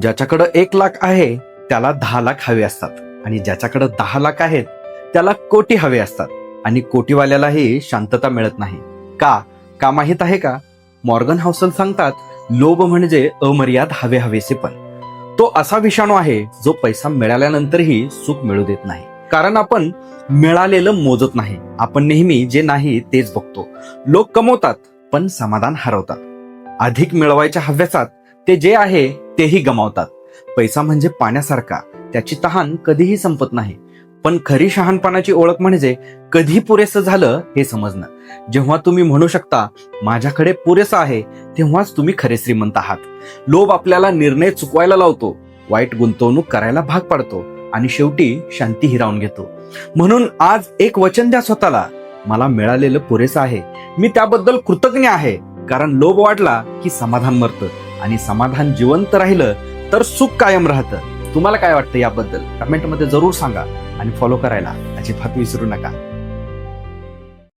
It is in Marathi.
ज्याच्याकडं एक लाख आहे त्याला दहा लाख हवे असतात. आणि ज्याच्याकडं दहा लाख आहेत त्याला कोटी हवे असतात. आणि कोटीवाल्यालाही शांतता मिळत नाही. का? का माहीत आहे का? मॉर्गन हाऊसन सांगतात लोभ म्हणजे अमर्याद हवे हवेसे पण. तो असा विषाणू आहे जो पैसा मिळाल्यानंतरही सुख मिळू देत नाही. कारण आपण मिळालेलं मोजत नाही. आपण नेहमी जे नाही तेच बघतो. लोक कमवतात पण समाधान हरवतात. अधिक मिळवायच्या हव्यासात ते जे आहे तेही गमावतात. पैसा म्हणजे पाण्यासारखा त्याची तहान कधीही संपत नाही. पण खरी शहाणपणाची ओळख म्हणजे कधी पुरेसं झालं हे समजणं. जेव्हा तुम्ही म्हणू शकता माझ्याकडे पुरेसं आहे तेव्हाच तुम्ही खरे श्रीमंत आहात. लोभ आपल्याला निर्णय चुकवायला लावतो. वाईट गुंतवणूक करायला भाग पाडतो आणि शेवटी शांती हिरावून घेतो. म्हणून आज एक वचन द्या स्वतःला. मला मिळालेलं पुरेसं आहे. मी त्याबद्दल कृतज्ञ आहे. कारण लोभ वाढला की समाधान मरतं. आणि समाधान जिवंत राहिलं तर सुख कायम राहतं. तुम्हाला काय वाटतं याबद्दल? कमेंटमध्ये जरूर सांगा आणि फॉलो करायला अजिबात विसरू नका.